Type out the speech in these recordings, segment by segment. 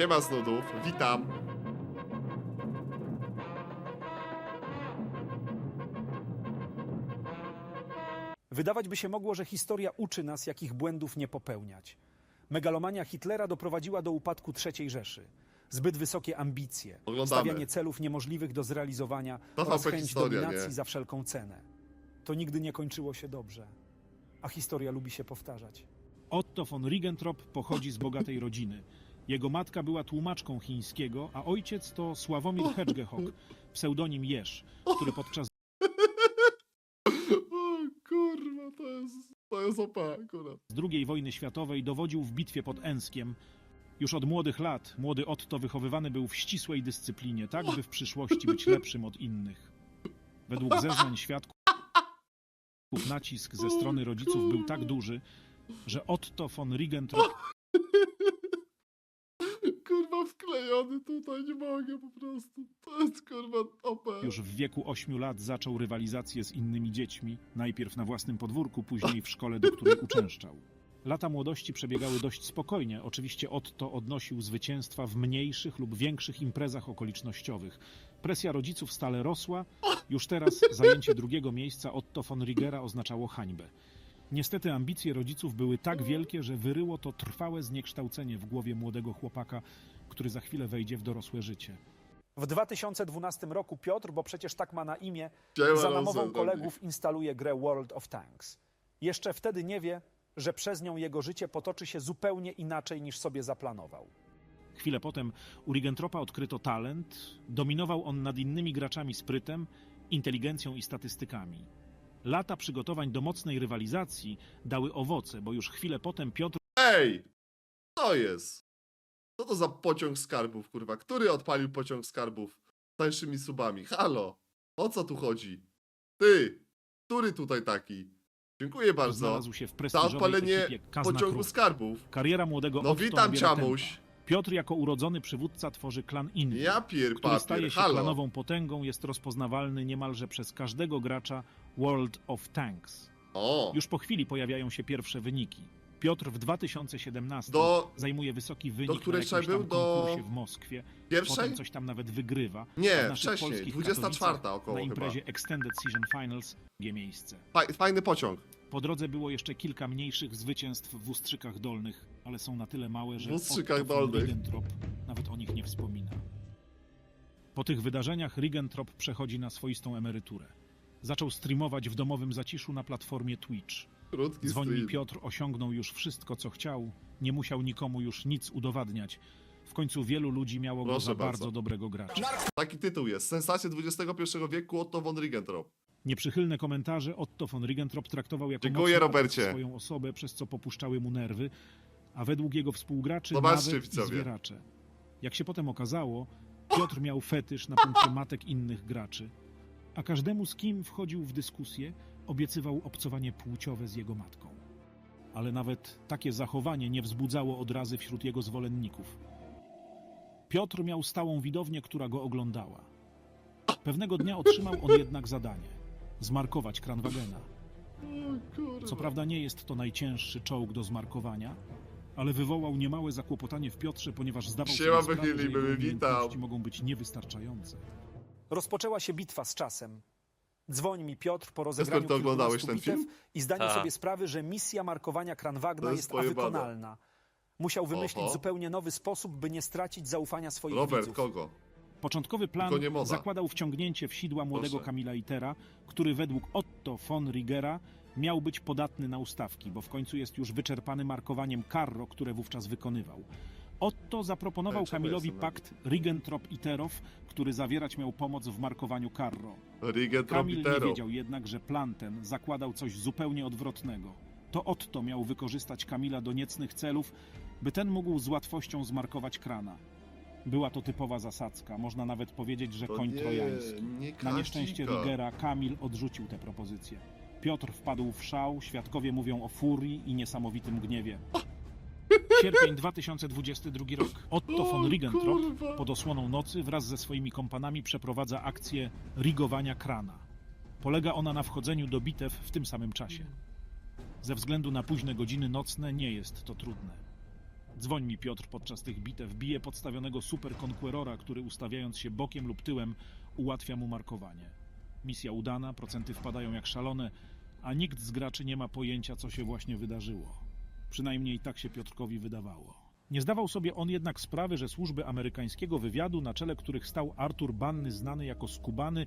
Siema Snudów, witam. Wydawać by się mogło, że historia uczy nas, jakich błędów nie popełniać. Megalomania Hitlera doprowadziła do upadku III Rzeszy. Zbyt wysokie ambicje, Oglądamy. stawianie celów niemożliwych do zrealizowania To oraz chęć historia, dominacji nie? za wszelką cenę. To nigdy nie kończyło się dobrze. A historia lubi się powtarzać. Otto von Riegentrop pochodzi z bogatej rodziny. Jego matka była tłumaczką chińskiego, a ojciec to Sławomir Hedgehog, pseudonim Jesz, który podczas O kurwa, to jest, to jest OP akurat. II wojny światowej dowodził w bitwie pod Enskiem. Już od młodych lat młody Otto wychowywany był w ścisłej dyscyplinie, tak by w przyszłości być lepszym od innych. Według zeznań świadków nacisk ze strony rodziców był tak duży, że Otto von Riegentrop Kurwa wklejony tutaj, nie mogę po prostu. To jest kurwa OP. Już w wieku 8 lat zaczął rywalizację z innymi dziećmi, najpierw na własnym podwórku, później w szkole, do której uczęszczał. Lata młodości przebiegały dość spokojnie. Oczywiście Otto odnosił zwycięstwa w mniejszych lub większych imprezach okolicznościowych. Presja rodziców stale rosła. Już teraz zajęcie drugiego miejsca Otto von Rigera oznaczało hańbę. Niestety ambicje rodziców były tak wielkie, że wyryło to trwałe zniekształcenie w głowie młodego chłopaka, który za chwilę wejdzie w dorosłe życie. W 2012 roku Piotr, bo przecież tak ma na imię, za namową kolegów instaluje grę World of Tanks. Jeszcze wtedy nie wie, że przez nią jego życie potoczy się zupełnie inaczej niż sobie zaplanował. Chwilę potem u Riegentropa odkryto talent. Dominował on nad innymi graczami sprytem, inteligencją i statystykami. Lata przygotowań do mocnej rywalizacji dały owoce, bo już chwilę potem Piotr Ej! Co jest? Co to za pociąg skarbów, kurwa? Który odpalił pociąg skarbów z tańszymi subami? Halo! O co tu chodzi? Ty! Który tutaj taki? Dziękuję bardzo. znalazł się w Za prestiżowej odpalenie ekipie Kazna pociągu Kruk. skarbów. Kariera młodego No witam nabiera ciamuś. tempa. Piotr jako urodzony przywódca tworzy klan Indy, Ja pier który papier, staje się halo. klanową potęgą, jest rozpoznawalny niemalże przez każdego gracza World of Tanks. O! Już po chwili pojawiają się pierwsze wyniki. Piotr w 2017 Do zajmuje wysoki wynik której na jakimś trzeba tam był? Do konkursie w Moskwie. pierwszej? Potem coś tam nawet wygrywa. A w Nie, naszych wcześniej. polskich 24 Katowicach około Na chyba. imprezie Extended Season Finals drugie miejsce. Faj- Fajny pociąg. Po drodze było jeszcze kilka mniejszych zwycięstw w Ustrzykach Dolnych, ale są na tyle małe, że W Ustrzykach Otto von Dolnych. Riegentrop nawet o nich nie wspomina. Po tych wydarzeniach Riegentrop przechodzi na swoistą emeryturę. Zaczął streamować w domowym zaciszu na platformie Twitch. Krótki Dzwoni stream. Piotr osiągnął już wszystko, co chciał, nie musiał nikomu już nic udowadniać. W końcu wielu ludzi miało go Proszę za bardzo. bardzo dobrego gracza. Taki tytuł jest. Sensacje XXI wieku Otto von Riegentrop. Nieprzychylne komentarze Otto von Riegentrop traktował jako Dziękuję, mocny Robercie. swoją osobę, przez co popuszczały mu nerwy, a według jego współgraczy Zobaczcie, nawet i widzowie. zwieracze. Jak się potem okazało, Piotr miał fetysz na punkcie matek innych graczy, a każdemu z kim wchodził w dyskusję, obiecywał obcowanie płciowe z jego matką. Ale nawet takie zachowanie nie wzbudzało odrazy wśród jego zwolenników. Piotr miał stałą widownię, która go oglądała. Pewnego dnia otrzymał on jednak zadanie zmarkować Kranwagena. Co prawda nie jest to najcięższy czołg do zmarkowania, ale wywołał niemałe zakłopotanie w Piotrze, ponieważ zdawał Siema, sobie sprawę, że jego mogą być niewystarczające. Rozpoczęła się bitwa z czasem. Dzwoń mi Piotr po rozegraniu to oglądałeś ten bitew i zdaniu Tak. sobie sprawy, że misja markowania Kranwagna jest jest pojebane. awykonalna. Musiał wymyślić Oho. zupełnie nowy sposób, by nie stracić zaufania swoich Robert, widzów. kogo? Początkowy plan zakładał wciągnięcie w sidła młodego Proszę. Kamila Itera, który według Otto von Rigera miał być podatny na ustawki, bo w końcu jest już wyczerpany markowaniem Carro, które wówczas wykonywał. Otto zaproponował Kamilowi pakt Ribbentrop-Iterow, który zawierać miał pomoc w markowaniu Carro. Kamil nie wiedział jednak, że plan ten zakładał coś zupełnie odwrotnego. To Otto miał wykorzystać Kamila do niecnych celów, by ten mógł z łatwością zmarkować krana. Była to typowa zasadzka, można nawet powiedzieć, że koń trojański. nie Na nieszczęście. Rigera Kamil odrzucił tę propozycję. Piotr wpadł w szał, świadkowie mówią o furii i niesamowitym gniewie. Sierpień 2022 rok. Otto von kurwa. pod osłoną nocy wraz ze swoimi kompanami przeprowadza akcję rigowania krana. Polega ona na wchodzeniu do bitew w tym samym czasie. Ze względu na późne godziny nocne nie jest to trudne. Dzwoń mi Piotr podczas tych bitew, bije podstawionego super konquerora, który ustawiając się bokiem lub tyłem ułatwia mu markowanie. Misja udana, procenty wpadają jak szalone, a nikt z graczy nie ma pojęcia, co się właśnie wydarzyło. Przynajmniej tak się Piotrkowi wydawało. Nie zdawał sobie on jednak sprawy, że służby amerykańskiego wywiadu, na czele których stał Artur Banny, znany jako Skubany,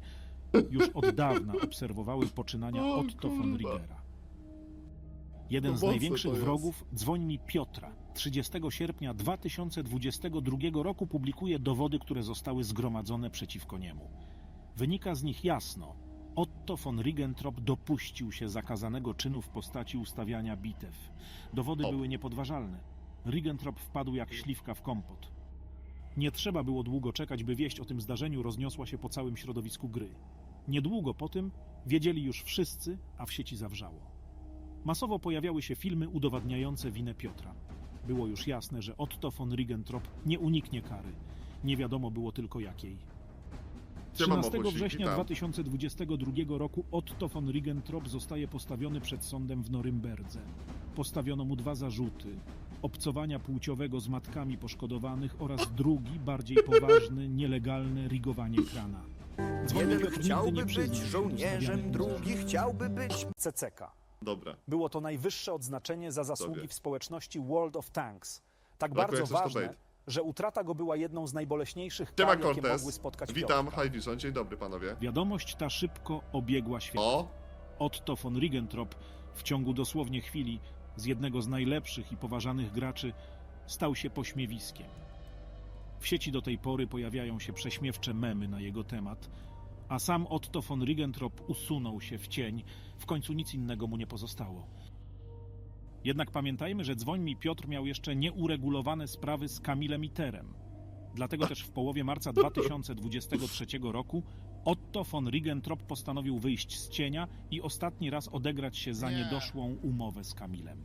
już od dawna obserwowały poczynania O, Otto von kurwa. Rigera. Jeden No z mocne największych to jest. wrogów, dzwoń mi Piotra. 30 sierpnia 2022 roku publikuje dowody, które zostały zgromadzone przeciwko niemu. Wynika z nich jasno, Otto von Ribbentrop dopuścił się zakazanego czynu w postaci ustawiania bitew. Dowody były niepodważalne. Ribbentrop wpadł jak śliwka w kompot. Nie trzeba było długo czekać, by wieść o tym zdarzeniu rozniosła się po całym środowisku gry. Niedługo po tym wiedzieli już wszyscy, a w sieci zawrzało. Masowo pojawiały się filmy udowadniające winę Piotra. Było już jasne, że Otto von Ribbentrop nie uniknie kary. Nie wiadomo było tylko jakiej. Siema, 13 Mopusik, września witam. 2022 roku Otto von Ribbentrop zostaje postawiony przed sądem w Norymberdze. Postawiono mu dwa zarzuty: obcowania płciowego z matkami poszkodowanych oraz drugi, bardziej poważny, nielegalne rigowanie krana. Dzwonił Jeden Piotr nigdy chciałby nie być przyznał się do żołnierzem, stawianych drugi chciałby być CCK. Dobra. Było to najwyższe odznaczenie za zasługi w społeczności World of Tanks. Tak Brakuje bardzo ważne, bait. Że utrata go była jedną z najboleśniejszych Siema kar, jakie mogły Cortez. spotkać Witam, Piotra. High Vision. Dzień dobry panowie. Wiadomość ta szybko obiegła świat. O, Otto von Ribbentrop w ciągu dosłownie chwili z jednego z najlepszych i poważanych graczy stał się pośmiewiskiem. W sieci do tej pory pojawiają się prześmiewcze memy na jego temat, a sam Otto von Ribbentrop usunął się w cień, w końcu nic innego mu nie pozostało. Jednak pamiętajmy, że dzwoń mi Piotr miał jeszcze nieuregulowane sprawy z Kamilem Iterem. Dlatego też w połowie marca 2023 roku Otto von Ribbentrop postanowił wyjść z cienia i ostatni raz odegrać się za Nie. niedoszłą umowę z Kamilem.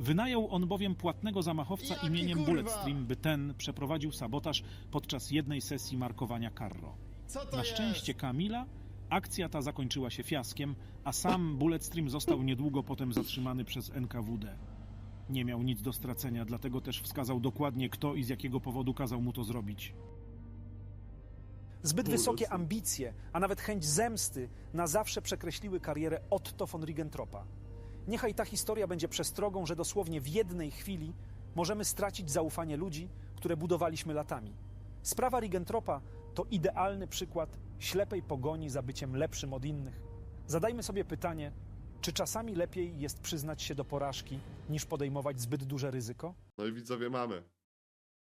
Wynajął on bowiem płatnego zamachowca Jaki imieniem kurwa? Bulletstream, by ten przeprowadził sabotaż podczas jednej sesji markowania Carro. co to Na szczęście Kamila akcja ta zakończyła się fiaskiem, a sam Bulletstream został niedługo potem zatrzymany przez NKWD. Nie miał nic do stracenia, dlatego też wskazał dokładnie kto i z jakiego powodu kazał mu to zrobić. Zbyt wysokie ambicje, a nawet chęć zemsty na zawsze przekreśliły karierę Otto von Ribbentropa. Niechaj ta historia będzie przestrogą, że dosłownie w jednej chwili możemy stracić zaufanie ludzi, które budowaliśmy latami. Sprawa Ribbentropa to idealny przykład ślepej pogoni za byciem lepszym od innych. Zadajmy sobie pytanie, czy czasami lepiej jest przyznać się do porażki, niż podejmować zbyt duże ryzyko? No i widzowie mamy.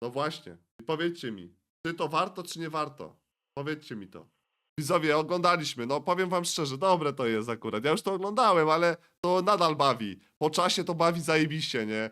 No właśnie. Powiedzcie mi, czy to warto, czy nie warto? Powiedzcie mi to. Widzowie, oglądaliśmy, no powiem wam szczerze, dobre to jest akurat. Ja już to oglądałem, ale to nadal bawi. Po czasie to bawi zajebiście, nie?